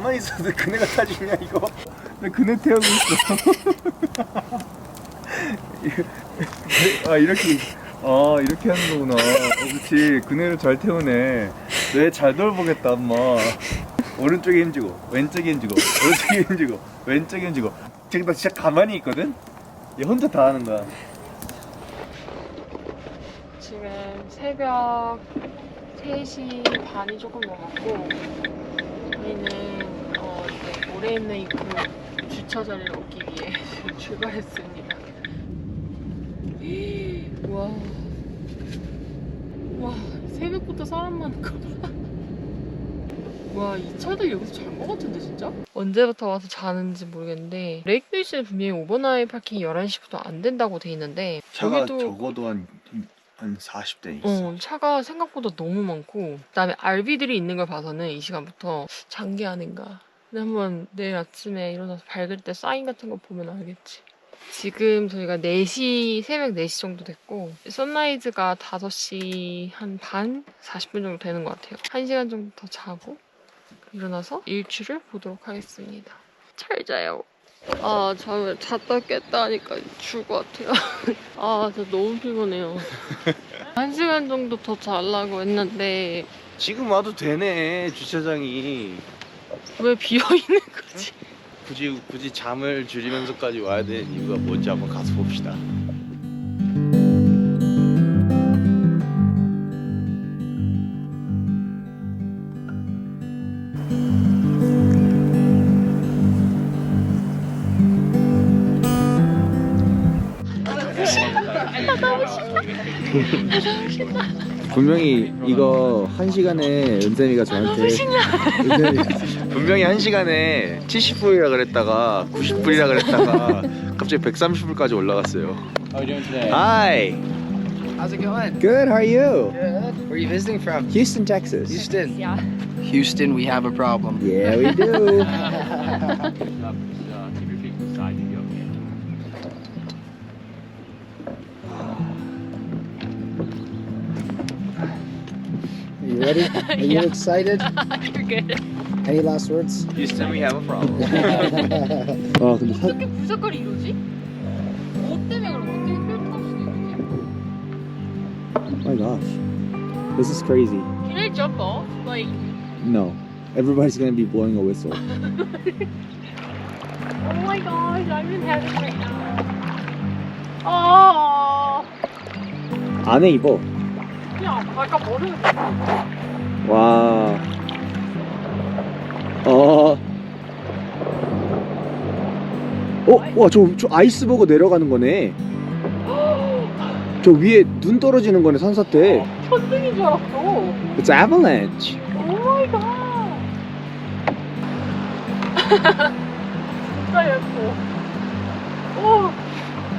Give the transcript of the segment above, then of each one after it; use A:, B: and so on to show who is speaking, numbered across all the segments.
A: 가만히 있어도 그네가 타지냐 이거? 나 그네 태우고 있어? 아 이렇게 아 이렇게 하는 거구나. 어, 그렇지 그네를 잘 태우네. 뇌잘 돌보겠다 엄마. 오른쪽에 힘주고 왼쪽에 힘주고 오른쪽에 힘주고 왼쪽에 힘주고. 지금 나 진짜 가만히 있거든? 얘 혼자 다 하는 거야.
B: 지금 새벽 3시 반이 조금 넘었고 저희는 어, 이제 모레인레이크 주차 자리를 얻기 위해 출발했습니다. 와, 와 새벽부터 사람 많고. 와, 이 차들 여기서 잔거 같은데, 진짜? 언제부터 와서 자는지 모르겠는데, 레이크리스는 분명히 오버나잇 파킹 11시부터 안 된다고 돼 있는데,
A: 차가
B: 여기도
A: 적어도 한, 한 40대 있어
B: 어, 차가 생각보다 너무 많고 그다음에 RV들이 있는 걸 봐서는 이 시간부터 장기 아닌가. 근데 한번 내일 아침에 일어나서 밝을 때 사인 같은 거 보면 알겠지. 지금 저희가 4시, 새벽 4시 정도 됐고 선라이즈가 5시 한 반? 40분 정도 되는 것 같아요. 1시간 정도 더 자고 일어나서 일출을 보도록 하겠습니다. 잘 자요. 아, 잠을 잤다 깼다 하니까 죽을 것 같아요. 아, 진짜 너무 피곤해요. 한 시간 정도 더 자려고 했는데
A: 지금 와도 되네 주차장이
B: 왜 비어 있는 거지?
A: 굳이 굳이 잠을 줄이면서까지 와야 되는 이유가 뭔지 한번 가서 봅시다. 분명히 이거 한 시간에 은쌤이가 저한테 은쌤이 분명히 한 시간에 70불이라 그랬다가 90불이라 그랬다가 갑자기 130불까지 올라갔어요.
C: How are you doing today?
A: Hi.
C: How's it going?
A: Good. How are you?
C: Good. Where are you visiting from?
A: Houston, Texas.
C: Houston.
B: Yeah.
C: Houston, we have a problem.
A: Yeah, we do.
C: you ready? Are you
B: Yeah.
C: excited?
B: You're good.
C: Any last words?
A: Houston, we have a problem.
C: oh,
A: 아 근데 사,
B: 어떻게 부석거리 이러지? 뭐 때문에 그런 거 어떻게 표현할 수도 있지?
D: Oh my gosh. This is crazy.
B: Can I jump off? Like,
D: No. Everybody's gonna be blowing a whistle.
B: oh my gosh, I'm in heaven right now. 아,
D: 안에 입어.
B: 야, 아까 머리를
D: 와. 어. 어, 와, 저, 저 아이스버거 내려가는 거네. 저 위에 눈 떨어지는 거네, 산사태.
B: 천둥인 줄 알았어.
D: It's avalanche.
B: 오 마이 갓. 진짜 예뻐. 오,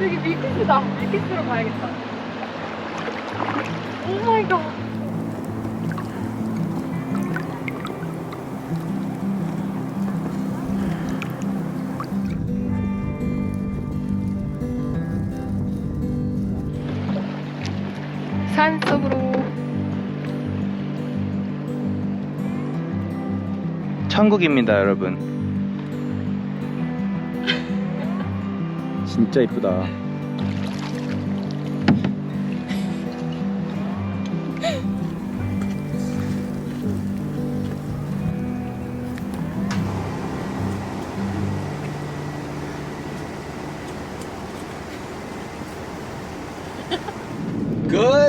B: 여기 밀키스다. 밀키스로 가야겠다. 산속으로
A: 천국입니다, 여러분.
D: 진짜 이쁘다.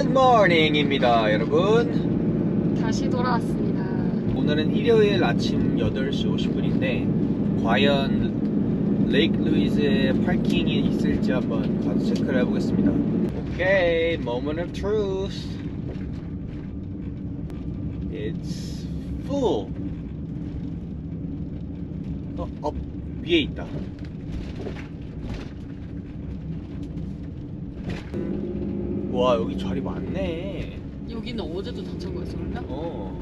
A: Good morning입니다, 여러분.
B: 다시 돌아왔습니다.
A: 오늘은 일요일 아침 8시 50분인데 과연 레이크 루이즈에 파킹이 있을지 한번 가서 체크를 해보겠습니다. 오케이, moment of truth. It's full. 어, 어, 위에 있다. 와, 여기 자리 많네.
B: 여기는 어제도 다 찬 거였어, 그러면?
A: 어.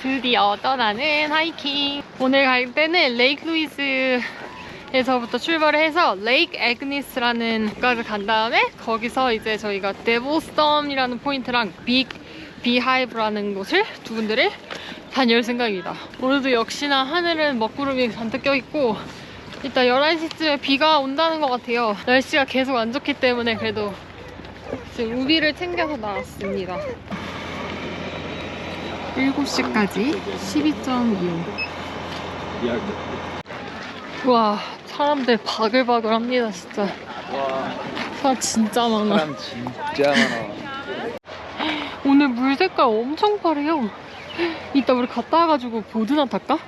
B: 드디어 떠나는 하이킹. 오늘 갈 때는 레이크 루이즈에서부터 출발을 해서 레이크 에그니스라는 곳까지 간 다음에 거기서 이제 저희가 데보스덤이라는 포인트랑 빅 비하이브라는 곳을 두 군데를 다녀올 생각입니다. 오늘도 역시나 하늘은 먹구름이 잔뜩 껴있고 이따 11시쯤에 비가 온다는 것 같아요. 날씨가 계속 안 좋기 때문에 그래도 지금 우비를 챙겨서 나왔습니다. 7시까지 12.25. 와 사람들 바글바글 합니다 진짜.
E: 와
B: 사람 진짜 많아.
E: 사람 진짜 많아.
B: 오늘 물 색깔 엄청 파래요. 이따 우리 갔다 와가지고 보드나 탈까?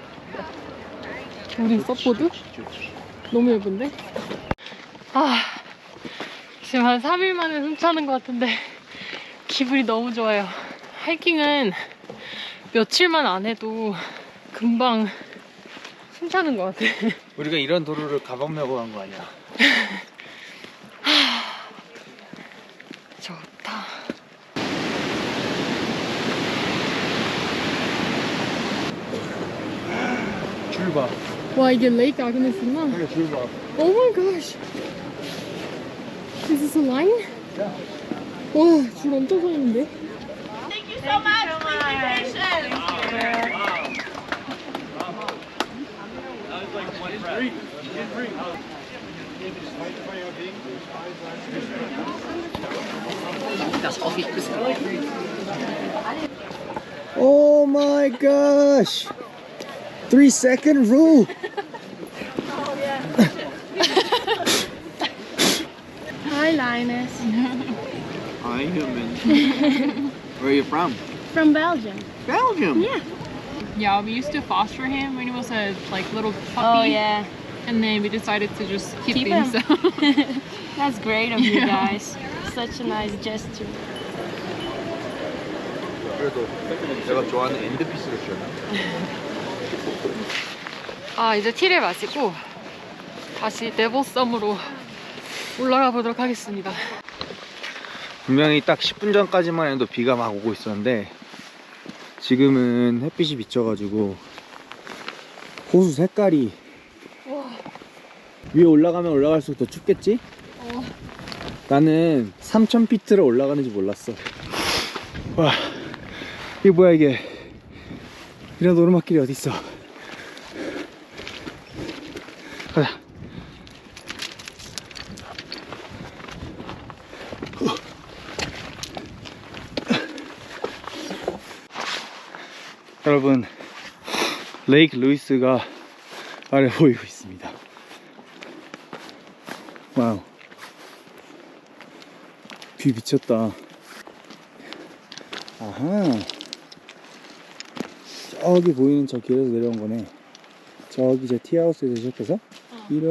B: 우리 서보드? 너무 예쁜데? 아, 지금 한 3일 만에 숨차는 것 같은데 기분이 너무 좋아요. 하이킹은 며칠만 안 해도 금방 숨차는 것 같아.
E: 우리가 이런 도로를 가방 메고 간 거 아니야?
B: 좋다.
E: 줄 봐.
B: 와 이게 레이크 아그네스구나.
E: 그래 줄 봐.
B: Oh my gosh. Is this a line? 와, 줄 엄청 서 있는데?
A: Oh my gosh! Three second rule!
F: Hi, Linus.
A: Hi, human. Where are you from?
F: From Belgium.
A: Belgium!
F: Yeah.
B: Yeah, we used to foster him when he was a like little puppy.
F: Oh, yeah.
B: And then we decided to just keep,
F: Keep
B: him.
F: him.
B: So.
F: That's great of you
B: Yeah.
F: guys. Such a nice gesture.
E: 그래도 내가 좋아하는 엔드피스를 주잖아.
B: 아 이제 티를 마시고 다시 네버섬으로 올라가 보도록 하겠습니다.
A: 분명히 딱 10분 전까지만 해도 비가 막 오고 있었는데 지금은 햇빛이 비쳐가지고 호수 색깔이 위에 올라가면 올라갈수록 더 춥겠지?
B: 어.
A: 나는 3000피트를 올라가는지 몰랐어 와 이게 뭐야 이게 이런 오르막길이 어딨어 가자 여러분 레이크 루이스가 아래 보이고 있습니다. 와우. 비 미쳤다. 아하. 저기 보이는 저 길에서 내려온 거네. 저기 제 티하우스에서 시작해서 이렇게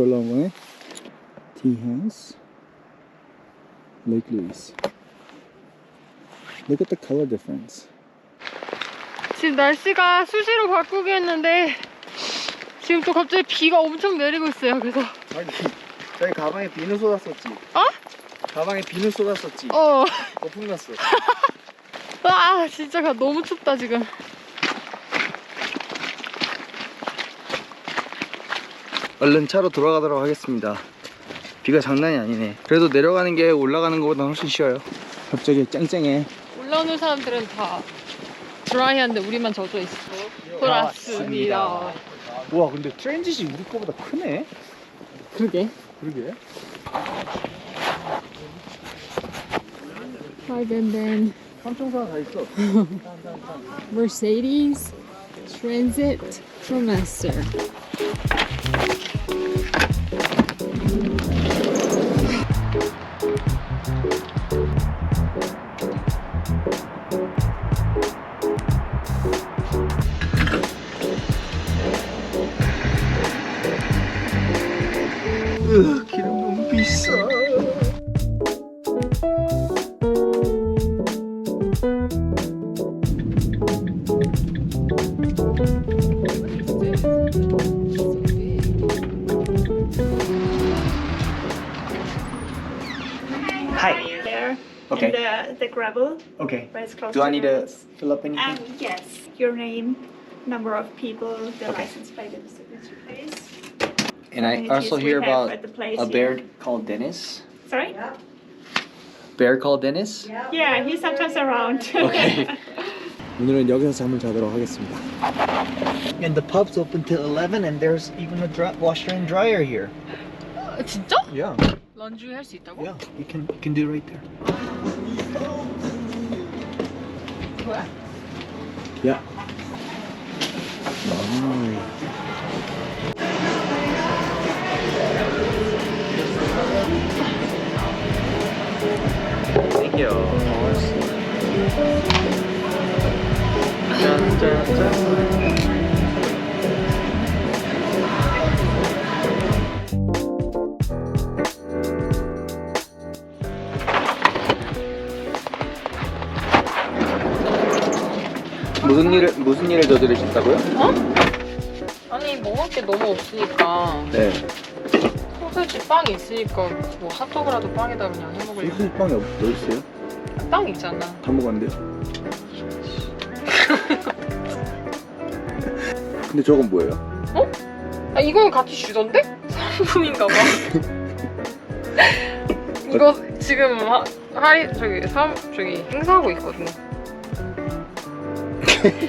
A: 올라온 거네. 티하우스. 레이크 루이스 Look at the color difference.
B: 지금 날씨가 수시로 바꾸게 했는데 지금 또 갑자기 비가 엄청 내리고 있어요. 그래서
A: 아니, 저희 가방에 비누 쏟았었지.
B: 어?
A: 가방에 비누 쏟았었지.
B: 어,
A: 거품 났어.
B: 와 진짜 가- 너무 춥다 지금.
A: 얼른 차로 돌아가도록 하겠습니다. 비가 장난이 아니네. 그래도 내려가는 게 올라가는 것보다 훨씬 쉬워요. 갑자기 쨍쨍해.
B: 올라오는 사람들은 다 드라이한데 우리만 젖어 있어. 돌았습니다.
A: 와, 근데 트랜짓이 우리 거보다 크네.
B: 그러게.
A: 그러게.
B: Hi, Ben Ben.
A: 삼총사가 다 있어.
B: Mercedes Transit Promaster.
A: akin ang umpisa. Hi. Okay.
G: In the, uh, the gravel.
A: Okay. Do I need to fill up anything?
G: Um, yes. Your name, number of people, the
A: okay.
G: license plate, and the place.
A: And I
G: Amenities
A: also
G: we
A: hear
G: have
A: about
G: at the place
A: a
G: here.
A: bear called Dennis.
G: Sorry?
C: bear called Dennis?
G: Yeah, he's sometimes around.
C: Okay.
A: 오늘은 여기서 잠을 자도록 하겠습니다.
C: and the pub's open till 11 and there's even a dry- washer and dryer here.
B: 아, 진짜?
A: Yeah,
B: 런쥔 할수 있다고?
C: Yeah, you can you can do it right there.
A: yeah.
E: Thank you. 짠짠짠.
A: 무슨 일을 무슨 일을 저지르셨다고요?
B: 아니 먹을 게 너무 없으니까
A: 네.
B: 소세지 빵이 있으니까 뭐 핫도그라도 빵에다 그냥 해 먹으려고
A: 소스 빵이 어디 있어요?
B: 빵 있잖아
A: 다 먹었는데요. 근데 저건 뭐예요?
B: 아 이건 같이 주던데? 3분인가 봐 이거 지금 하, 할인 저기 사 저기 행사하고 있거든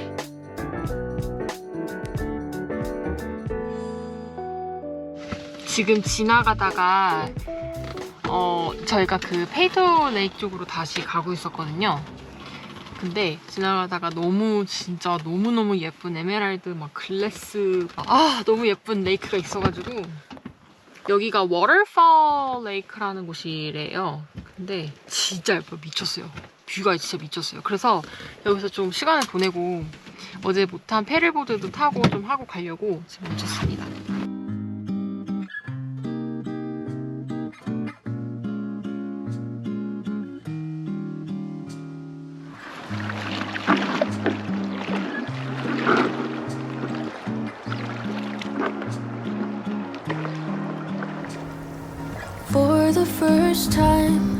B: 지금 지나가다가 어 저희가 그 페이토 레이크 쪽으로 다시 가고 있었거든요. 근데 지나가다가 너무 진짜 너무너무 예쁜 에메랄드 막 글래스 막, 아 너무 예쁜 레이크가 있어가지고 여기가 워터fall 레이크라는 곳이래요. 근데 진짜 예뻐요. 미쳤어요. 뷰가 진짜 미쳤어요. 그래서 여기서 좀 시간을 보내고 어제 못한 패들보드도 타고 좀 하고 가려고 지금 멈췄습니다.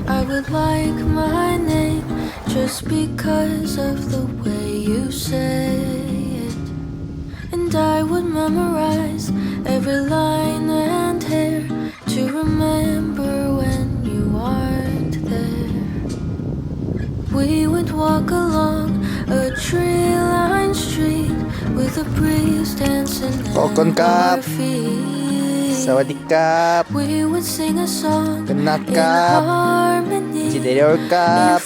H: I would like my name just because of the way you say it. And I would memorize every line and hair to remember when you aren't there. We would walk along a tree lined street with a breeze dancing
A: Kokon
H: at our
A: kap.
H: feet.
A: สวัสดี
H: 올까? 끝날까
A: 이제
H: 내려올까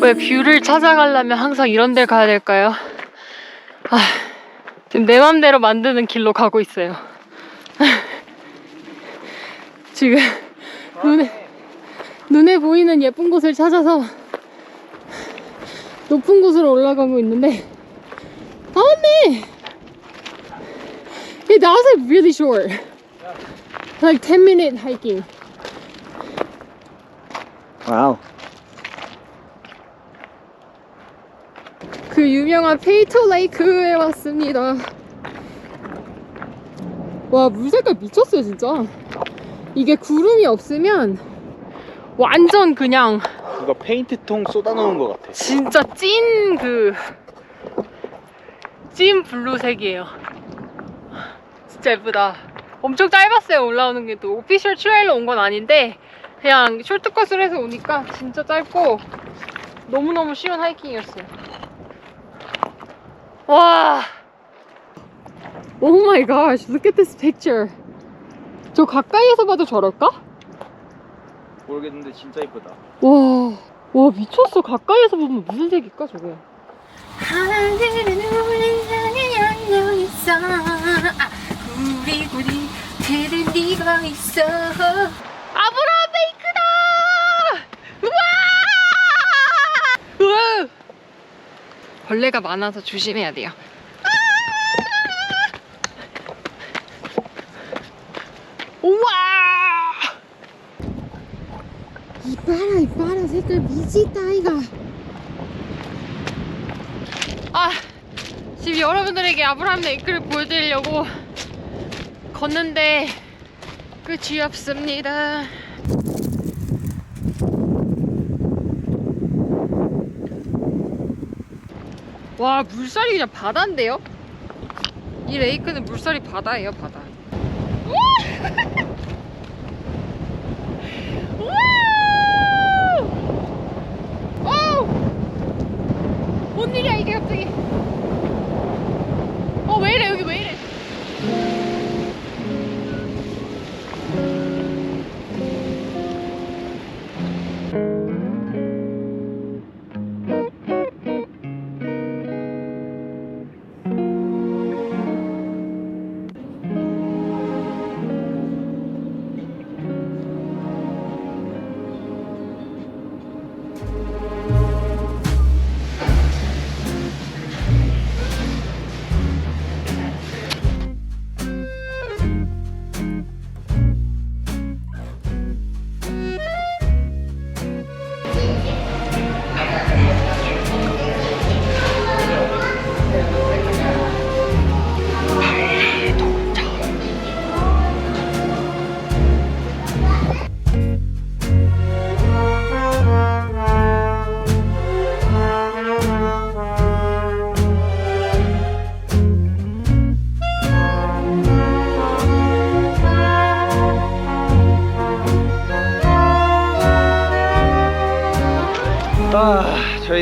B: 왜 뷰를 찾아가려면 항상 이런 데 가야 될까요? 아, 지금 내 맘대로 만드는 길로 가고 있어요. 지금 눈에 눈에 보이는 예쁜 곳을 찾아서 높은 곳으로 올라가고 있는데 Yeah, that was like really short. Like 10 minute hiking.
A: 와우
B: 그 유명한 페이터 레이크에 왔습니다. 와, 물 색깔 미쳤어요, 진짜. 이게 구름이 없으면 완전 그냥
A: 그거 페인트통 쏟아놓은 것 같아
B: 진짜 찐 그, 찐 블루색이에요. 진짜 예쁘다. 엄청 짧았어요, 올라오는 게 또. 오피셜 트레일러 온건 아닌데, 그냥 쇼트컷을 해서 오니까 진짜 짧고, 너무너무 쉬운 하이킹이었어요. 와! 오 마이 갓, look at this picture. 저 가까이에서 봐도 저럴까?
A: 모르겠는데 진짜 이쁘다
B: 와, 와 미쳤어. 가까이에서 보면 무슨 색일까 저거?
H: 네가 있어.
B: 아브라함 베이크다! 우와! 우와! 벌레가 많아서 조심해야 돼요. 우와! 이봐라 이봐라 색깔 미치다 이가. 아 지금 여러분들에게 아브라함 레이크를 보여드리려고 걷는데 끝이 없습니다. 와 물살이 그냥 바다인데요? 이 레이크는 물살이 바다예요 바다. 뭔 일이야 이게 갑자기? 어 왜이래 여기 왜이래?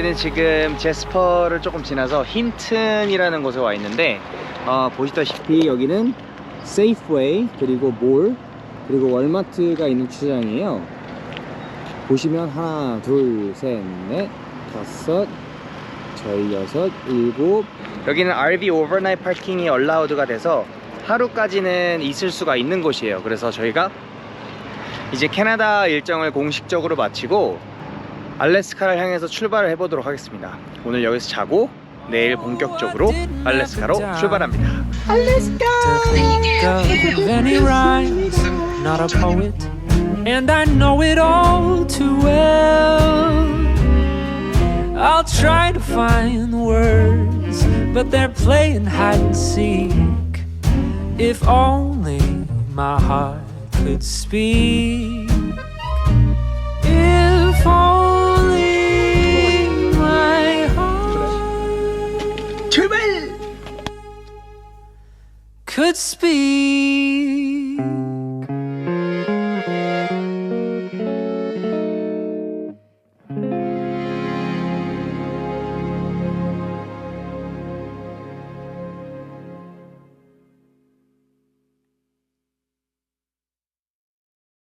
A: 저희는 지금 제스퍼를 조금 지나서 힌튼이라는 곳에 와 있는데 아, 보시다시피 여기는 세이프웨이 그리고 몰 그리고 월마트가 있는 주차장이에요. 보시면 하나 둘셋넷 다섯 저희 여섯 일곱. 여기는 RV 오버나잇 파킹이 얼라우드가 돼서 하루까지는 있을 수가 있는 곳이에요. 그래서 저희가 이제 캐나다 일정을 공식적으로 마치고 알래스카를 향해서 출발을 해보도록 하겠습니다. 오늘 여기서 자고 내일 본격적으로 알래스카로 출발합니다.
I: rhymes, not a poet, and I know it all too well. I'll try to find words, but they're playing hide and seek. If only my heart could speak. If only could speak.